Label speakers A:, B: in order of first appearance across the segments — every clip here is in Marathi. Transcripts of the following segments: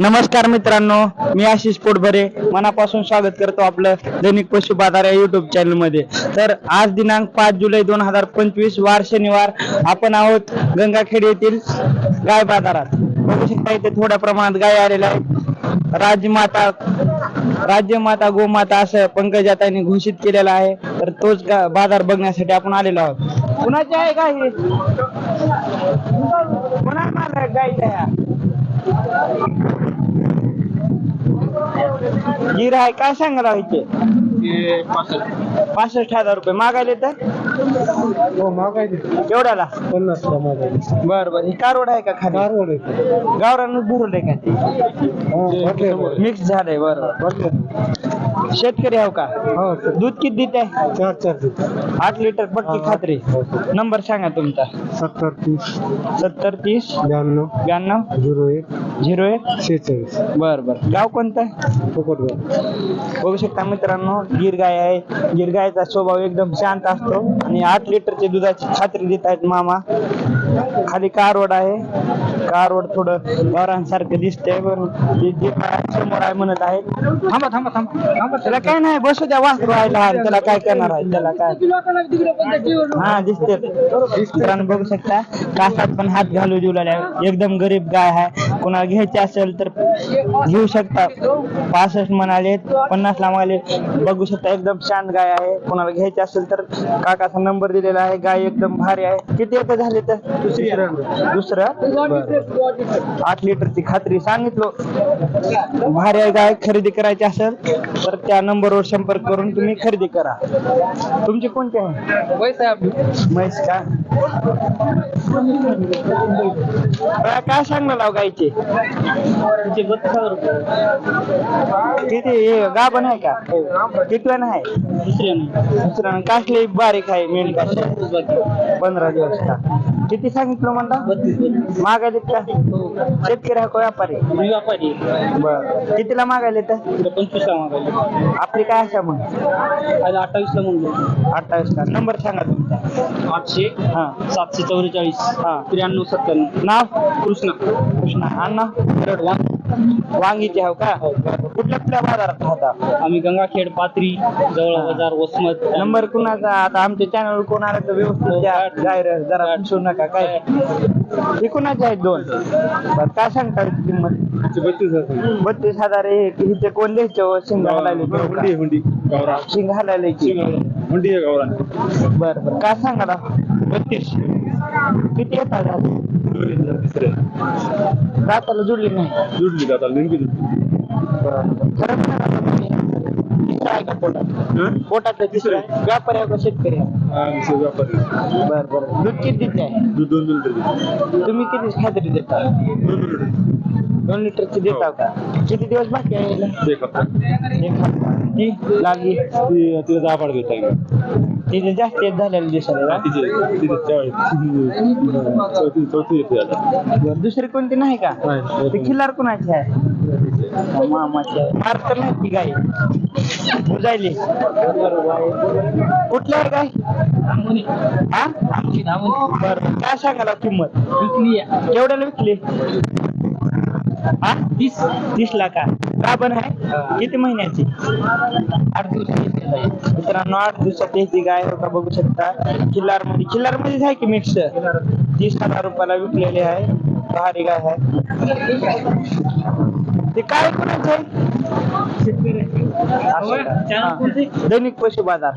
A: नमस्कार मित्रांनो मी आशिष पोटभरे. मनापासून स्वागत करतो आपलं दैनिक पशु बाजार या युट्यूब चॅनलमध्ये. तर आज दिनांक पाच जुलै दोन हजार पंचवीस वार शनिवार. आपण आहोत गंगाखेड येथील गाय बाजारात. बघू शकता इथे थोड्या प्रमाणात गाय आलेल्या आहेत. राजमाता राज्यमाता गोमाता असं पंकजाताईने घोषित केलेलं आहे. तर तोच बाजार बघण्यासाठी आपण आलेलो आहोत. कुणाची आहे गाय ही कोणा माल गायच्या ह्या गिर आहे काय सांगायला इथे पासष्ट हजार रुपये. मागायले तर
B: हो मागायचे
A: एवढ्याला?
B: पन्नास मागायचे
A: बर बर. ही कारवड आहे का खाली?
B: कारवड आहे.
A: गावरानच आहे का मिक्स झालंय बरोबर शेतकरी आहो का?
B: हो
A: दूध किती देत आहे?
B: चार चार देतो
A: आठ लिटर पक्की खात्री.
B: हो, हो.
A: नंबर सांगा तुमचा.
B: सत्तर तीस.
A: सत्तर तीस.
B: ब्याण्णव.
A: ब्याण्णव.
B: झिरो एक.
A: झिरो एक.
B: शेहेचाळीस.
A: बर बर. गाव कोणतं? आहे बघू शकता मित्रांनो गिर गाय आहे. गिर गायचा स्वभाव एकदम शांत असतो. आणि आठ लिटरची दुधाची खात्री देत आहेत मामा. खाली कारवड आहे. कारवड थोडं गावरांसारखं दिसतंय बरोबर ते जे काय समोर आहे म्हणत आहे थांबा थांबा थांबा. थांबा त्याला काय नाही बसू द्या वासरू आहे. लहान त्याला काय करणार आहे? त्याला काय? हा दिसते मित्रांनो बघू शकता. कासात पण हात घालू देऊ लागल्या. एकदम गरीब गाय आहे. कोणाला घ्यायची असेल तर घेऊ शकता. पासष्ट म्हणाले पन्नास ला म्हणाले बघू शकता एकदम शांत गाय आहे. कोणाला घ्यायची असेल तर काकाचा नंबर दिलेला आहे. गाय एकदम भारी आहे. किती रुपये झाले तर? दुसरं? आठ लिटरची खात्री सांगितलं. भारी आहे गाय खरेदी करायची असेल तर त्या नंबरवर संपर्क करून तुम्ही खरेदी करा. तुमचे कोणते आहे? म्हैस का? बरं, काय सांगणार लाव गायचे किती हे गाभण आहे का? किती आहे? दुसऱ्यानं. कासले बारीक आहे मेन कासले पंधरा दिवस का? किती सांगितलं म्हणता? मागायले का? शेतकरी हा का व्यापारी? बर. कितीला मागायले तर
C: पंचवीसला मागायला
A: आपली काय आशा मग?
C: अठ्ठावीसला म्हणलो
A: अठ्ठावीस का? नंबर सांगा तुमचा.
C: आठशे
A: हा.
C: सातशे चौवेचाळीस.
A: हा.
C: त्र्याण्णव सत्त्याण्णव.
A: नाव?
C: कृष्णा.
A: कृष्णा अण्णा
C: परत वांग.
A: वांगीचे हाव का कुठल्या कुठल्या बाजारात राहता?
C: आम्ही गंगाखेड पात्री जवळ बाजार वसमत.
A: नंबर कुणाचा? आता आमच्या चॅनल कोण आला तर व्यवस्थित द्या. जाहिरात जरा पिसू नका. काय? हे कुणाचे आहेत दोन? बरं काय सांगता याची किंमत?
B: बत्तीस हजार.
A: बत्तीस हजार एक हिचे कोण द्यायचे हो? शिंग
B: हुंडी
A: घालायला
B: हुंडी गावरा
A: शिंग घालायला की.
B: हुंडी आहे गावरा
A: बरं बरं. काय सांगा बत्तीस. किती येतात दाताला जुडली नाही
B: जुडली का आता नेमकी
A: खरं सांगा ना तुम्ही. तिसरं आहे का पोटात पोटात तिसरं आहे. व्यापारी आहे का शेतकरी आहे
B: व्यापारी
A: बर बर दूध किती देते आहे
B: दूध दोन दोन लिटर
A: तुम्ही किती खात्री देता
B: दोन दोन लिटर
A: दोन लिटरची देता का? किती दिवस बाकी आहे?
B: एक हप्ता.
A: एक हप्ता. ती लागली
B: ती तिला दहा पाड घेता येईल.
A: तिथे जास्त येत झालेलं?
B: तिचे चौथी चौथी येते आता.
A: बरं, दुसरी कोणती नाही का?
B: नाही.
A: ते खिल्लार कोणाची आहे? मामाची आहे. मार तर नाही ती गाय बुजायली. कुठल्या आहे गाय हा? बरं काय सांगायला किंमत? केवढ्याला विकली? हा? तीस तीस लाख का पण आहे? किती महिन्याची? आठ दिवसाची मित्रांनो आठ दिवसात याची गाय हो का बघू शकता. किल्लारमध्ये किल्लार मध्येच आहे की मिक्स तीस हजार रुपयाला विकलेले आहे. भारी गाय आहे. ते काय कोणाचं आहे. दैनिक पशु बाजार.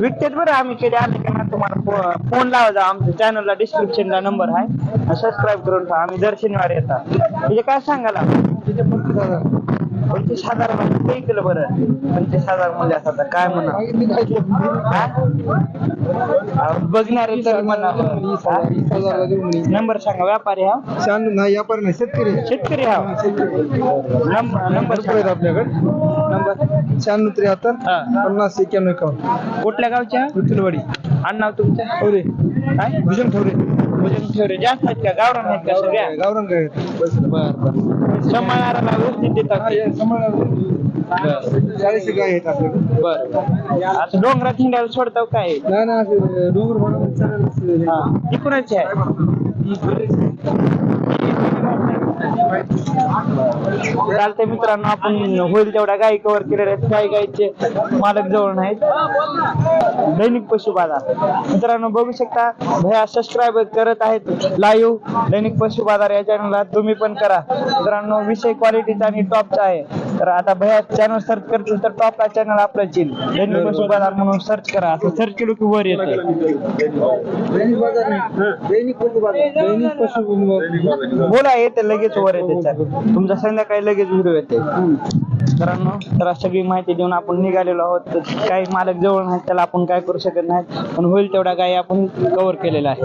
A: विकतेत बरं आम्ही कधी आले तुम्हाला फोन लावा जा आमच्या चॅनलला डिस्क्रिप्शनला नंबर आहे. सबस्क्राईब करून ठेवा. आम्ही दर शनिवारी येतात म्हणजे काय सांगाला पंचवीस हजारमध्ये केलं बरं. पंचवीस हजारमध्ये असं काय म्हणा? बघणारे तर म्हणा. नंबर सांगा व्यापारी हा?
B: नाही व्यापारी नाही शेतकरी.
A: शेतकरी हा? नंबर नंबर सांगा.
B: आपल्याकडे.
A: नंबर
B: शहाण्णव त्र्याहत्तर. पन्नास एक्क्याण्णव एकावन्न.
A: कुठल्या गावच्या?
B: विठ्ठलवाडी
A: अण्णा तुमच्या
B: ठवरे.
A: काय?
B: भुजंग ठवरे.
A: भोजन ठेवरे. जास्त आहेत का? गावरान आहेत का सगळ्या?
B: गावरंग आहे
A: बर बर सांभाळणाऱ्याला व्यवस्थित देतात. ते.
B: चाळीस गाय आहेत आपल्याकडे
A: बर. असं डोंगरात हिंडायला सोडताव काय?
B: नाही ना डोंगर भागामध्ये चालेल
A: हा. ती कुणाची आहे? चालतंय मित्रांनो आपण होईल तेवढ्या गायी कव्हर केलेल्या आहेत. काही गायीचे मालक जवळ नाहीत. दैनिक पशु बाजार. मित्रांनो बघू शकता भया सबस्क्राईब करत आहेत लाईव्ह दैनिक पशु बाजार या चॅनलला तुम्ही पण करा. मित्रांनो विषय क्वालिटीचा आणि टॉपचा आहे. तर आता भैया चॅनल सर्च करतील तर टॉपला चॅनल आपल्याच येईल. दैनिक बाजार म्हणून सर्च करा. असं सर्च केलं की वर येते. बोला? येते लगेच वर येते. तुमचा संध्याकाळी लगेच व्हिडिओ येते. मित्रांनो तर सगळी माहिती देऊन आपण निघालेलो आहोत. तर काही मालक जवळ नाहीत त्याला आपण काय करू शकत नाही. पण होईल तेवढा काही आपण कव्हर केलेला आहे.